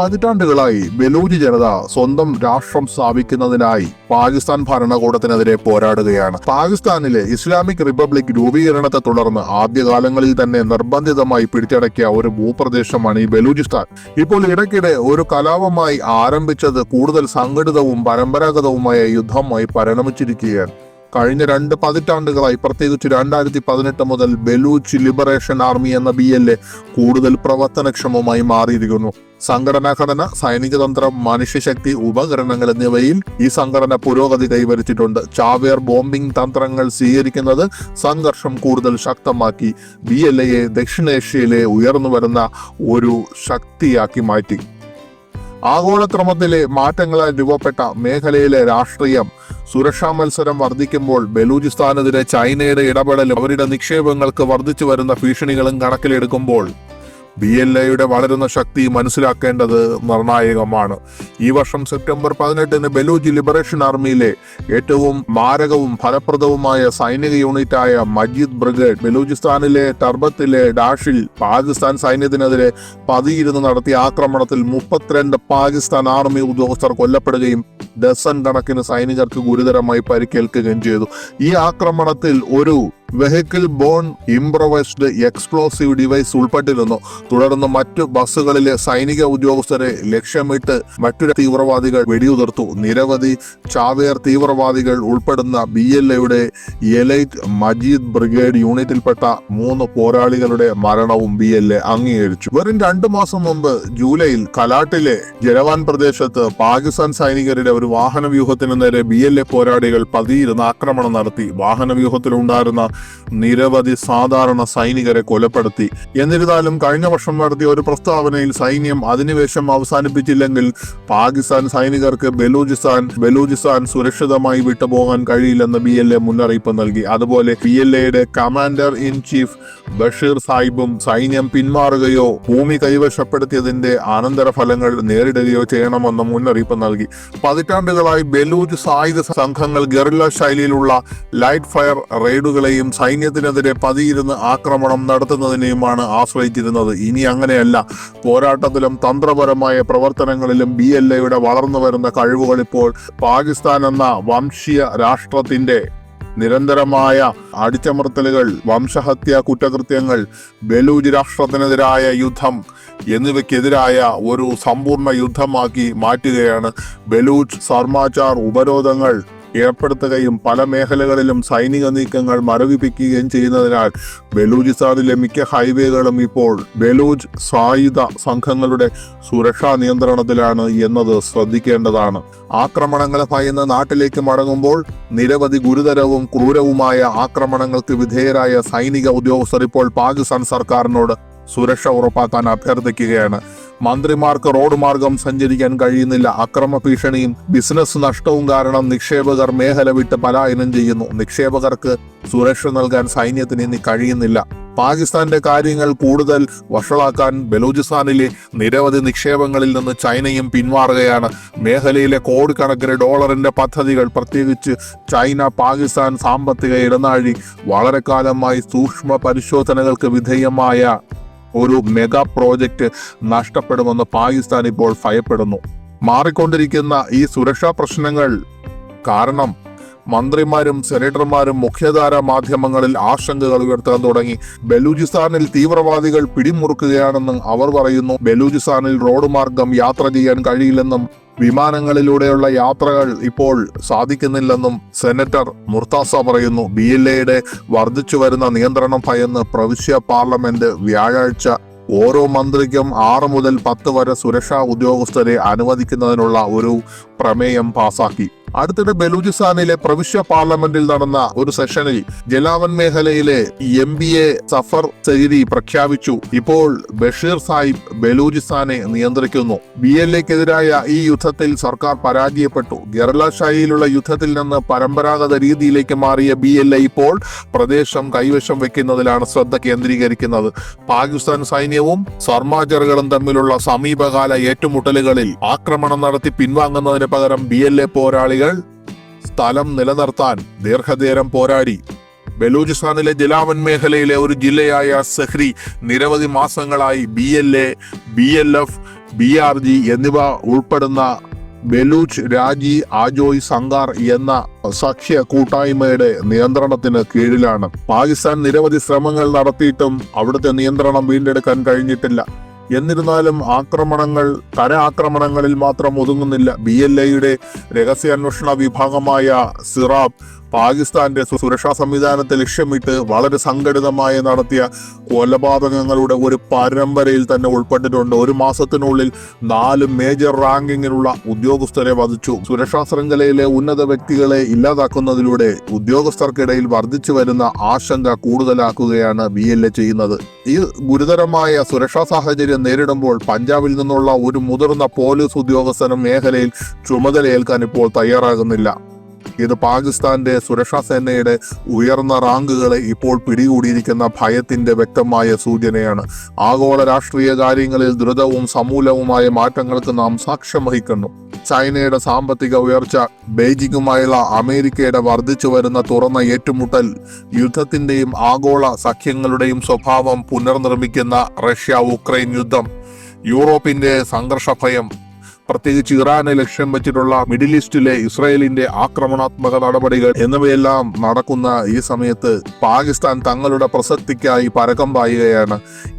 പതിറ്റാണ്ടുകളായി ബലൂജി ജനത സ്വന്തം രാഷ്ട്രം സ്ഥാപിക്കുന്നതിനായി പാകിസ്ഥാൻ ഭരണകൂടത്തിനെതിരെ പോരാടുകയാണ്. പാകിസ്ഥാനിലെ ഇസ്ലാമിക് റിപ്പബ്ലിക് രൂപീകരണത്തെ തുടർന്ന് ആദ്യകാലങ്ങളിൽ തന്നെ നിർബന്ധിതമായി പിടിച്ചടക്കിയ ഒരു ഭൂപ്രദേശമാണ് ഈ ബലൂചിസ്ഥാൻ. ഇപ്പോൾ ഇടയ്ക്കിടെ ഒരു കലാപമായി ആരംഭിച്ചത് കൂടുതൽ സംഘടിതവും പരമ്പരാഗതവുമായ യുദ്ധമായി പരിണമിച്ചിരിക്കുകയാണ്. കഴിഞ്ഞ രണ്ട് പതിറ്റാണ്ടുകളായി പ്രത്യേകിച്ച് രണ്ടായിരത്തി പതിനെട്ട് മുതൽ ബലൂച്ച് ലിബറേഷൻ ആർമി എന്ന ബി എൽ എ കൂടുതൽ പ്രവർത്തനക്ഷമമായി മാറിയിരിക്കുന്നു. സംഘടനാ ഘടന സൈനിക തന്ത്രം മനുഷ്യശക്തി ഉപകരണങ്ങൾ എന്നിവയിൽ ഈ സംഘടന പുരോഗതി കൈവരിച്ചിട്ടുണ്ട്. ചാവേർ ബോംബിംഗ് തന്ത്രങ്ങൾ സ്വീകരിക്കുന്നത് സംഘർഷം കൂടുതൽ ശക്തമാക്കി ബി എൽ എയെ ദക്ഷിണേഷ്യയിലെ ഉയർന്നു വരുന്ന ഒരു ശക്തിയാക്കി മാറ്റി. ആഗോളക്രമത്തിലെ മാറ്റങ്ങളാൽ രൂപപ്പെട്ട മേഖലയിലെ രാഷ്ട്രീയം സുരക്ഷാ മത്സരം വർദ്ധിക്കുമ്പോൾ ബലൂചിസ്ഥാനെതിരെ ചൈനയുടെ ഇടപെടലും അവരുടെ നിക്ഷേപങ്ങൾക്ക് വർദ്ധിച്ചു വരുന്ന ഭീഷണികളും കണക്കിലെടുക്കുമ്പോൾ ബി എൽ എയുടെ വളരുന്ന ശക്തി മനസ്സിലാക്കേണ്ടത് നിർണായകമാണ്. ഈ വർഷം സെപ്റ്റംബർ പതിനെട്ടിന് ബലൂജ് ലിബറേഷൻ ആർമിയിലെ ഏറ്റവും മാരകവും ഫലപ്രദവുമായ സൈനിക യൂണിറ്റായ മജീദ് ബ്രിഗേഡ് ബലൂചിസ്ഥാനിലെ ടർബത്തിലെ ഡാഷിൽ പാകിസ്ഥാൻ സൈന്യത്തിനെതിരെ പതിയിരുന്ന് നടത്തിയ ആക്രമണത്തിൽ മുപ്പത്തിരണ്ട് പാകിസ്ഥാൻ ആർമി ഉദ്യോഗസ്ഥർ കൊല്ലപ്പെടുകയും ഡസൺ കണക്കിന് സൈനികർക്ക് ഗുരുതരമായി പരിക്കേൽക്കുകയും ചെയ്തു. ഈ ആക്രമണത്തിൽ ഒരു vehicle borne improvised explosive device ഉൾപ്പെട്ടിരുന്നു. തുടർന്ന് മറ്റു ബസ്സുകളിലെ സൈനിക ഉദ്യോഗസ്ഥരെ ലക്ഷ്യമിട്ട് മറ്റു തീവ്രവാദികൾ വെടിയുതിർത്തു. നിരവധി ചാവേർ തീവ്രവാദികൾ ഉൾപ്പെടുന്ന ബി എൽ എയുടെ എലൈറ്റ് മജീദ് ബ്രിഗേഡ് യൂണിറ്റിൽപ്പെട്ട മൂന്ന് പോരാളികളുടെ മരണവും ബി എൽ എ അംഗീകരിച്ചു. വെറും രണ്ടു മാസം മുമ്പ് ജൂലൈയിൽ കലാട്ടിലെ ജലവാൻ പ്രദേശത്ത് പാകിസ്ഥാൻ സൈനികരുടെ ഒരു വാഹന വ്യൂഹത്തിന് നേരെ ബി എൽ എ പോരാളികൾ പതിയിരുന്ന് ആക്രമണം നടത്തി. വാഹന വ്യൂഹത്തിലുണ്ടായിരുന്ന നിരവധി സാധാരണ സൈനികരെ കൊലപ്പെടുത്തി. എന്നിരുന്നാലും കഴിഞ്ഞ വർഷം നടത്തിയ ഒരു പ്രസ്താവനയിൽ സൈന്യം അധിനിവേശം അവസാനിപ്പിച്ചില്ലെങ്കിൽ പാകിസ്ഥാൻ സൈനികർക്ക് ബലൂചിസ്ഥാൻ ബലൂചിസ്ഥാൻ സുരക്ഷിതമായി വിട്ടുപോകാൻ കഴിയില്ലെന്ന് ബി എൽ എ മുന്നറിയിപ്പ് നൽകി. അതുപോലെ ബി എൽ എയുടെ കമാൻഡർ ഇൻ ചീഫ് ബഷീർ സാഹിബും സൈന്യം പിന്മാറുകയോ ഭൂമി കൈവശപ്പെടുത്തിയതിന്റെ അനന്തരഫലങ്ങൾ നേരിടുകയോ ചെയ്യണമെന്ന് മുന്നറിയിപ്പ് നൽകി. പതിറ്റാണ്ടുകളായി ബലൂജ് സായുധ സംഘങ്ങൾ ഗറില്ല ശൈലിയിലുള്ള ലൈറ്റ് ഫയർ റെയ്ഡുകളെയും സൈന്യത്തിനെതിരെ പതിയിരുന്ന് ആക്രമണം നടത്തുന്നതിനെയുമാണ് ആശ്രയിച്ചിരുന്നത്. ഇനി അങ്ങനെയല്ല. പോരാട്ടത്തിലും തന്ത്രപരമായ പ്രവർത്തനങ്ങളിലും ബി എൽ എയുടെ വളർന്നു വരുന്ന കഴിവുകൾ ഇപ്പോൾ പാകിസ്ഥാൻ എന്ന വംശീയ രാഷ്ട്രത്തിന്റെ നിരന്തരമായ അടിച്ചമർത്തലുകൾ വംശഹത്യ കുറ്റകൃത്യങ്ങൾ ബലൂജ് രാഷ്ട്രത്തിനെതിരായ യുദ്ധം എന്നിവയ്ക്കെതിരായ ഒരു സമ്പൂർണ യുദ്ധമാക്കി മാറ്റുകയാണ് ബലൂച്ച് സർമാചാർ ഉപരോധങ്ങൾ. ഏർപ്പെടുത്തുകയും പല മേഖലകളിലും സൈനിക നീക്കങ്ങൾ മരവിപ്പിക്കുകയും ചെയ്യുന്നതിനാൽ ബലൂചിസ്ഥാനിലെ മിക്ക ഹൈവേകളും ഇപ്പോൾ ബലൂച്ച് സായുധ സംഘങ്ങളുടെ സുരക്ഷാ നിയന്ത്രണത്തിലാണ് എന്നത് ശ്രദ്ധിക്കേണ്ടതാണ്. ആക്രമണങ്ങളെ ഭയന്ന് നാട്ടിലേക്ക് മടങ്ങുമ്പോൾ നിരവധി ഗുരുതരവും ക്രൂരവുമായ ആക്രമണങ്ങൾക്ക് വിധേയരായ സൈനിക ഉദ്യോഗസ്ഥർ ഇപ്പോൾ പാകിസ്ഥാൻ സർക്കാരിനോട് സുരക്ഷ ഉറപ്പാക്കാൻ അഭ്യർത്ഥിക്കുകയാണ്. മന്ത്രിമാർക്ക് റോഡ് മാർഗം സഞ്ചരിക്കാൻ കഴിയുന്നില്ല. അക്രമ ഭീഷണിയും ബിസിനസ് നഷ്ടവും കാരണം നിക്ഷേപകർ മേഖല വിട്ട് പലായനം ചെയ്യുന്നു. നിക്ഷേപകർക്ക് സുരക്ഷ നൽകാൻ സൈന്യത്തിന് ഇനി കഴിയുന്നില്ല. പാകിസ്ഥാന്റെ കാര്യങ്ങൾ കൂടുതൽ വഷളാക്കാൻ ബലൂചിസ്ഥാനിലെ നിരവധി നിക്ഷേപങ്ങളിൽ നിന്ന് ചൈനയും പിന്മാറുകയാണ് മേഖലയിലെ കോടിക്കണക്കിന് ഡോളറിന്റെ പദ്ധതികൾ പ്രത്യേകിച്ച് ചൈന പാകിസ്ഥാൻ സാമ്പത്തിക ഇടനാഴി വളരെ കാലമായി സൂക്ഷ്മ പരിശോധനകൾക്ക് വിധേയമായ ഒരു മെഗാ പ്രോജക്റ്റ് നഷ്ടപ്പെടുമെന്ന് പാകിസ്ഥാൻ ഇപ്പോൾ ഭയപ്പെടുന്നു. മാറിക്കൊണ്ടിരിക്കുന്ന ഈ സുരക്ഷാ പ്രശ്നങ്ങൾ കാരണം മന്ത്രിമാരും സെനറ്റർമാരും മുഖ്യധാര മാധ്യമങ്ങളിൽ ആശങ്കകൾ ഉയർത്താൻ തുടങ്ങി. ബലൂചിസ്ഥാനിൽ തീവ്രവാദികൾ പിടിമുറുക്കുകയാണെന്നും അവർ പറയുന്നു. ബലൂചിസ്ഥാനിൽ റോഡ് മാർഗം യാത്ര ചെയ്യാൻ കഴിയില്ലെന്നും വിമാനങ്ങളിലൂടെയുള്ള യാത്രകൾ ഇപ്പോൾ സാധിക്കുന്നില്ലെന്നും സെനറ്റർ മുർത്താസ പറയുന്നു. ബി എൽ എയുടെ വർദ്ധിച്ചു വരുന്ന നിയന്ത്രണം ഭയന്ന് പ്രവിശ്യ പാർലമെന്റ് വ്യാഴാഴ്ച ഓരോ മന്ത്രിക്കും ആറ് മുതൽ പത്ത് വരെ സുരക്ഷാ ഉദ്യോഗസ്ഥരെ അനുവദിക്കുന്നതിനുള്ള ഒരു പ്രമേയം പാസാക്കി. അടുത്തിടെ ബലൂചിസ്ഥാനിലെ പ്രവിശ്യ പാർലമെന്റിൽ നടന്ന ഒരു സെഷനിൽ ജലാവൻ മേഖലയിലെ M B A Zafar Zehri പ്രഖ്യാപിച്ചു. ഇപ്പോൾ ബഷീർ സാഹിബ് ബലൂചിസ്ഥാനെ നിയന്ത്രിക്കുന്നു. ബി എൽ എക്കെതിരായ ഈ യുദ്ധത്തിൽ സർക്കാർ പരാജയപ്പെട്ടു. ഗെറല ശൈലിയിലുള്ള യുദ്ധത്തിൽ നിന്ന് പരമ്പരാഗത രീതിയിലേക്ക് മാറിയ ബി എൽ എ ഇപ്പോൾ പ്രദേശം കൈവശം വെക്കുന്നതിലാണ് ശ്രദ്ധ കേന്ദ്രീകരിക്കുന്നത്. പാകിസ്ഥാൻ സൈന്യവും സർമാചറുകളും തമ്മിലുള്ള സമീപകാല ഏറ്റുമുട്ടലുകളിൽ ആക്രമണം നടത്തി പിൻവാങ്ങുന്നതിന് പകരം ബി എൽ എ പോരാളികൾ സ്ഥലം നിലനിർത്താൻ ദീർഘനേരം പോരാടി. ബലൂചിസ്ഥാനിലെ ജലാവൻ മേഖലയിലെ ഒരു ജില്ലയായ സെഹ്രി നിരവധി മാസങ്ങളായി B L A B L F B R G എന്നിവ ഉൾപ്പെടുന്ന ബലൂച്ച് രാജി ആജോയ് സംഗാർ എന്ന സഖ്യ കൂട്ടായ്മയുടെ നിയന്ത്രണത്തിന് കീഴിലാണ്. പാകിസ്ഥാൻ നിരവധി ശ്രമങ്ങൾ നടത്തിയിട്ടും അവിടുത്തെ നിയന്ത്രണം വീണ്ടെടുക്കാൻ കഴിഞ്ഞിട്ടില്ല. എന്നിരുന്നാലും ആക്രമണങ്ങൾ കര ആക്രമണങ്ങളിൽ മാത്രം ഒതുങ്ങുന്നില്ല. ബി എൽ എയുടെ രഹസ്യാന്വേഷണ വിഭാഗമായ സിറാബ് പാകിസ്ഥാന്റെ സുരക്ഷാ സംവിധാനത്തെ ലക്ഷ്യമിട്ട് വളരെ സംഘടിതമായി നടത്തിയ കൊലപാതകങ്ങളുടെ ഒരു പരമ്പരയിൽ തന്നെ ഉൾപ്പെട്ടിട്ടുണ്ട്. ഒരു മാസത്തിനുള്ളിൽ നാല് മേജർ റാങ്കിങ്ങിലുള്ള ഉദ്യോഗസ്ഥരെ വധിച്ചു. സുരക്ഷാ ശൃംഖലയിലെ ഉന്നത വ്യക്തികളെ ഇല്ലാതാക്കുന്നതിലൂടെ ഉദ്യോഗസ്ഥർക്കിടയിൽ വർദ്ധിച്ചു വരുന്ന ആശങ്ക കൂടുതലാക്കുകയാണ് ബി എൽ എ ചെയ്യുന്നത്. ഈ ഗുരുതരമായ സുരക്ഷാ സാഹചര്യം നേരിടുമ്പോൾ പഞ്ചാബിൽ നിന്നുള്ള ഒരു മുതിർന്ന പോലീസ് ഉദ്യോഗസ്ഥനും മേഖലയിൽ ചുമതലയേൽക്കാൻ ഇപ്പോൾ തയ്യാറാകുന്നില്ല. ഇത് പാകിസ്ഥാന്റെ സുരക്ഷാ സേനയുടെ ഉയർന്ന റാങ്കുകളെ ഇപ്പോൾ പിടികൂടിയിരിക്കുന്ന ഭയത്തിന്റെ വ്യക്തമായ സൂചനയാണ്. ആഗോള രാഷ്ട്രീയ കാര്യങ്ങളിൽ ദ്രുതവും സമൂലവുമായ മാറ്റങ്ങൾക്ക് നാം സാക്ഷ്യം വഹിക്കുന്നു. ചൈനയുടെ സാമ്പത്തിക ഉയർച്ച ബെയ്ജിങ്ങുമായുള്ള അമേരിക്കയുടെ വർദ്ധിച്ചു വരുന്ന തുറന്ന ഏറ്റുമുട്ടൽ യുദ്ധത്തിന്റെയും ആഗോള സഖ്യങ്ങളുടെയും സ്വഭാവം പുനർനിർമ്മിക്കുന്ന റഷ്യ ഉക്രൈൻ യുദ്ധം യൂറോപ്പിന്റെ സംഘർഷഭയം പ്രത്യേകിച്ച് ഇറാനെ ലക്ഷ്യം വെച്ചിട്ടുള്ള മിഡിൽ ഈസ്റ്റിലെ ഇസ്രായേലിന്റെ ആക്രമണാത്മക നടപടികൾ എന്നിവയെല്ലാം നടക്കുന്ന ഈ സമയത്ത് പാകിസ്ഥാൻ തങ്ങളുടെ പ്രസക്തിക്കായി പരക്കം പായുകയാണ്.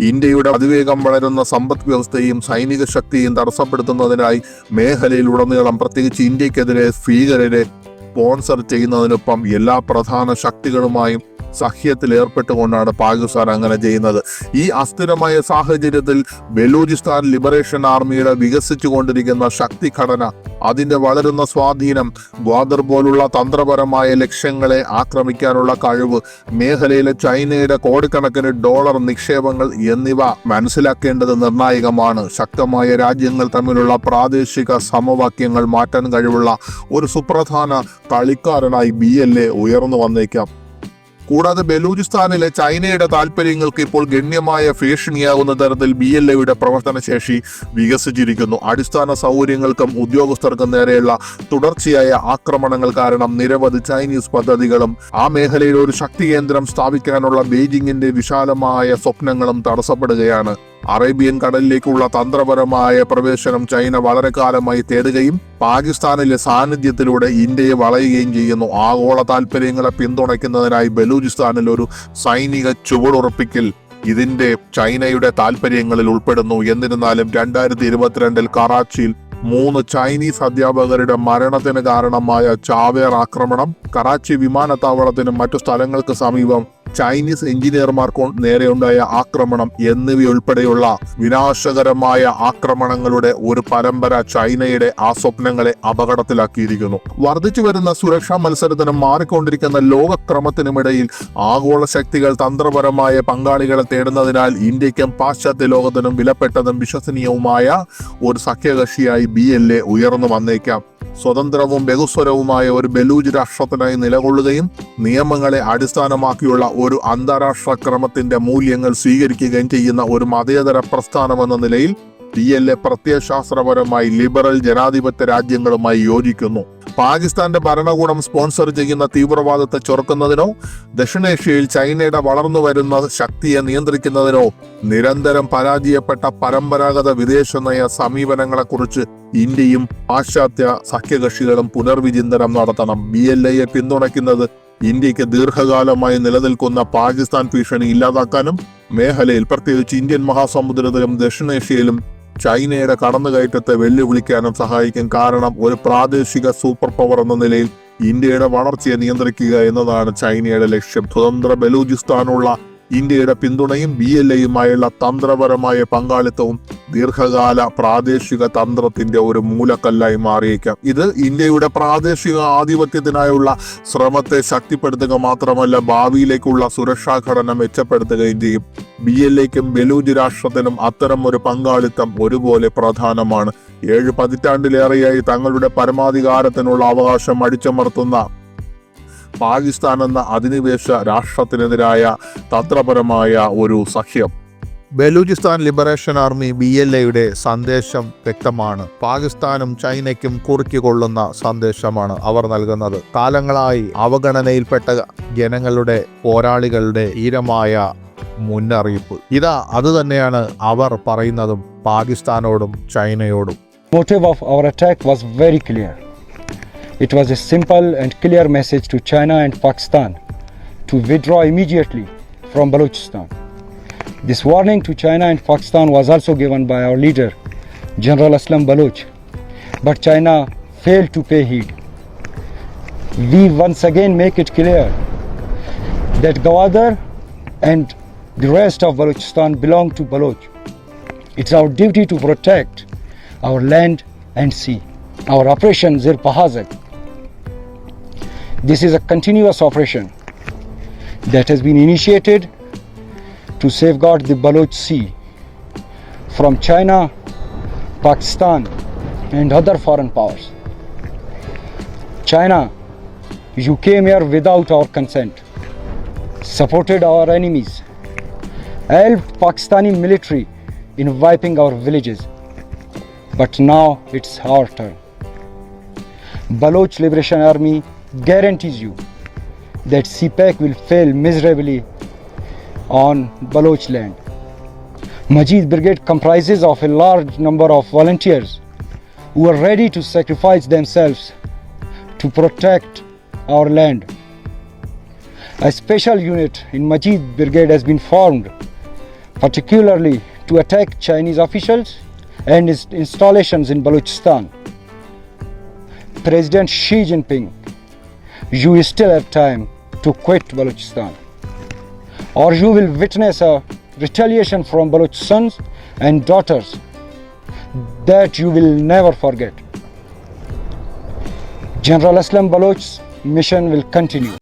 ഇന്ത്യയുടെ അതിവേഗം വളരുന്ന സമ്പദ് വ്യവസ്ഥയും സൈനിക ശക്തിയും തടസ്സപ്പെടുത്തുന്നതിനായി മേഖലയിൽ ഉടനീളം പ്രത്യേകിച്ച് ഇന്ത്യക്കെതിരെ ഭീകരരെ സ്പോൺസർ ചെയ്യുന്നതിനൊപ്പം എല്ലാ പ്രധാന ശക്തികളുമായും സഖ്യത്തിൽ ഏർപ്പെട്ടുകൊണ്ടാണ് പാകിസ്ഥാൻ അങ്ങനെ ചെയ്യുന്നത്. ഈ അസ്ഥിരമായ സാഹചര്യത്തിൽ ബലൂചിസ്ഥാൻ ലിബറേഷൻ ആർമിയുടെ വികസിച്ചുകൊണ്ടിരിക്കുന്ന ശക്തി ഘടന അതിന്റെ വളരുന്ന സ്വാധീനം ഗ്വാദർ പോലുള്ള തന്ത്രപരമായ ലക്ഷ്യങ്ങളെ ആക്രമിക്കാനുള്ള കഴിവ് മേഖലയിലെ ചൈനയുടെ കോടിക്കണക്കിന് ഡോളർ നിക്ഷേപങ്ങൾ എന്നിവ മനസ്സിലാക്കേണ്ടത് നിർണായകമാണ്. ശക്തമായ രാജ്യങ്ങൾ തമ്മിലുള്ള പ്രാദേശിക സമവാക്യങ്ങൾ മാറ്റാൻ കഴിവുള്ള ഒരു സുപ്രധാന കളിക്കാരനായി ബി എൽ എ ഉയർന്നു വന്നേക്കാം. കൂടാതെ ബലൂചിസ്ഥാനിലെ ചൈനയുടെ താല്പര്യങ്ങൾക്ക് ഇപ്പോൾ ഗണ്യമായ ഭീഷണിയാകുന്ന തരത്തിൽ ബി എൽ എയുടെ പ്രവർത്തനശേഷി വികസിച്ചിരിക്കുന്നു. അടിസ്ഥാന സൗകര്യങ്ങൾക്കും ഉദ്യോഗസ്ഥർക്കും നേരെയുള്ള തുടർച്ചയായ ആക്രമണങ്ങൾ കാരണം നിരവധി ചൈനീസ് പദ്ധതികളും ആ മേഖലയിൽ ഒരു ശക്തി കേന്ദ്രം സ്ഥാപിക്കാനുള്ള ബെയ്ജിങ്ങിന്റെ വിശാലമായ സ്വപ്നങ്ങളും തടസ്സപ്പെടുകയാണ്. അറേബ്യൻ കടലിലേക്കുള്ള തന്ത്രപരമായ പ്രവേശനം ചൈന വളരെ കാലമായി തേടുകയും പാകിസ്ഥാനിലെ സാന്നിധ്യത്തിലൂടെ ഇന്ത്യയെ വളയുകയും ചെയ്യുന്നു. ആഗോള താല്പര്യങ്ങളെ പിന്തുണയ്ക്കുന്നതിനായി ബലൂചിസ്ഥാനിൽ ഒരു സൈനിക ചുവടുറപ്പിക്കൽ ഇതിന്റെ ചൈനയുടെ താല്പര്യങ്ങളിൽ ഉൾപ്പെടുന്നു. എന്നിരുന്നാലും രണ്ടായിരത്തി ഇരുപത്തിരണ്ടിൽ കറാച്ചിയിൽ മൂന്ന് ചൈനീസ് അധ്യാപകരുടെ മരണത്തിന് കാരണമായ ചാവേർ ആക്രമണം കറാച്ചി വിമാനത്താവളത്തിനും മറ്റു സ്ഥലങ്ങൾക്ക് സമീപം ചൈനീസ് എഞ്ചിനീയർമാർക്ക് നേരെയുണ്ടായ ആക്രമണം എന്നിവയുൾപ്പെടെയുള്ള വിനാശകരമായ ആക്രമണങ്ങളുടെ ഒരു പരമ്പര ചൈനയുടെ ആ സ്വപ്നങ്ങളെ അപകടത്തിലാക്കിയിരിക്കുന്നു. വർദ്ധിച്ചു വരുന്ന സുരക്ഷാ മത്സരത്തിനും മാറിക്കൊണ്ടിരിക്കുന്ന ലോകക്രമത്തിനുമിടയിൽ ആഗോള ശക്തികൾ തന്ത്രപരമായ പങ്കാളികളെ തേടുന്നതിനാൽ ഇന്ത്യക്കും പാശ്ചാത്യ ലോകത്തിനും വിലപ്പെട്ടതും വിശ്വസനീയവുമായ ഒരു സഖ്യകക്ഷിയായി ബി എൽ എ ഉയർന്നു വന്നേക്കാം. സ്വതന്ത്രവും ബഹുസ്വരവുമായ ഒരു ബലൂജ് രാഷ്ട്രത്തിനായി നിലകൊള്ളുകയും നിയമങ്ങളെ അടിസ്ഥാനമാക്കിയുള്ള ഒരു അന്താരാഷ്ട്ര ക്രമത്തിന്റെ മൂല്യങ്ങൾ സ്വീകരിക്കുകയും ചെയ്യുന്ന ഒരു മതേതര പ്രസ്ഥാനമെന്ന നിലയിൽ ഡി എൽ എ പ്രത്യയശാസ്ത്രപരമായി ലിബറൽ ജനാധിപത്യ രാജ്യങ്ങളുമായി യോജിക്കുന്നു. പാകിസ്ഥാന്റെ ഭരണകൂടം സ്പോൺസർ ചെയ്യുന്ന തീവ്രവാദത്തെ ചെറുക്കുന്നതിനോ ദക്ഷിണേഷ്യയിൽ ചൈനയുടെ വളർന്നു വരുന്ന ശക്തിയെ നിയന്ത്രിക്കുന്നതിനോ നിരന്തരം പരാജയപ്പെട്ട പരമ്പരാഗത വിദേശ നയ സമീപനങ്ങളെക്കുറിച്ച് ഇന്ത്യയും പാശ്ചാത്യ സഖ്യകക്ഷികളും പുനർവിചിന്തനം നടത്തണം. ബി എൽ എയെ പിന്തുണയ്ക്കുന്നത് ഇന്ത്യയ്ക്ക് ദീർഘകാലമായി നിലനിൽക്കുന്ന പാകിസ്ഥാൻ ഭീഷണി ഇല്ലാതാക്കാനും മേഖലയിൽ പ്രത്യേകിച്ച് ഇന്ത്യൻ മഹാസമുദ്രത്തിലും ദക്ഷിണേഷ്യയിലും ചൈനയുടെ കടന്നുകയറ്റത്തെ വെല്ലുവിളിക്കാനും സഹായിക്കും. കാരണം ഒരു പ്രാദേശിക സൂപ്പർ പവർ എന്ന നിലയിൽ ഇന്ത്യയുടെ വളർച്ചയെ നിയന്ത്രിക്കുക എന്നതാണ് ചൈനയുടെ ലക്ഷ്യം. സ്വതന്ത്ര ബലൂചിസ്ഥാനുള്ള ഇന്ത്യയുടെ പിന്തുണയും ബി എൽ എയുമായുള്ള തന്ത്രപരമായ പങ്കാളിത്തവും ദീർഘകാല പ്രാദേശിക തന്ത്രത്തിന്റെ ഒരു മൂലക്കല്ലായി മാറിയേക്കാം. ഇത് ഇന്ത്യയുടെ പ്രാദേശിക ആധിപത്യത്തിനായുള്ള ശ്രമത്തെ ശക്തിപ്പെടുത്തുക മാത്രമല്ല ഭാവിയിലേക്കുള്ള സുരക്ഷാ ഘടന മെച്ചപ്പെടുത്തുകയും ചെയ്യും. ബി എൽ എക്കും ബലൂജ് രാഷ്ട്രത്തിനും അത്തരം ഒരു പങ്കാളിത്തം ഒരുപോലെ പ്രധാനമാണ്. ഏഴ് പതിറ്റാണ്ടിലേറെയായി തങ്ങളുടെ പരമാധികാരത്തിനുള്ള അവകാശം അടിച്ചമർത്തുന്ന പാകിസ്ഥാൻ എന്ന അധിനിവേശ രാഷ്ട്രത്തിനെതിരായ തന്ത്രപരമായ ഒരു സഖ്യം. Balochistan liberation army B L എയുടെ സന്ദേശം വ്യക്തമാണ്. പാകിസ്ഥാനും ചൈനയ്ക്കും കുറുക്കിക്കൊള്ളുന്ന സന്ദേശമാണ് അവർ നൽകുന്നത്. കാലങ്ങളായി അവഗണനയിൽപ്പെട്ട ജനങ്ങളുടെ പോരാളികളുടെ ഈരമായ മുന്നറിയിപ്പ്. ഇതാ അത് തന്നെയാണ് അവർ പറയുന്നതും പാകിസ്ഥാനോടും ചൈനയോടും. It was a simple and clear message to China and Pakistan to withdraw immediately from Balochistan. This warning to China and Pakistan was also given by our leader, General Aslam Baloch, but China failed to pay heed. We once again make it clear that Gwadar and the rest of Balochistan belong to Baloch. It's our duty to protect our land and sea. Our operation Zir Pahazak. This is a continuous operation that has been initiated to safeguard the Baloch Sea from China, Pakistan, and other foreign powers. China, you came here without our consent, supported our enemies, helped Pakistani military in wiping our villages. But now it's our turn. Baloch Liberation Army guarantees you that CPAC will fail miserably on Baloch land. Majid Brigade comprises of a large number of volunteers who are ready to sacrifice themselves to protect our land. A special unit in Majid Brigade has been formed particularly to attack Chinese officials and its installations in Balochistan. President Xi Jinping, you still have time to quit Balochistan, or you will witness a retaliation from Baloch sons and daughters that you will never forget. General Aslam Baloch's mission will continue.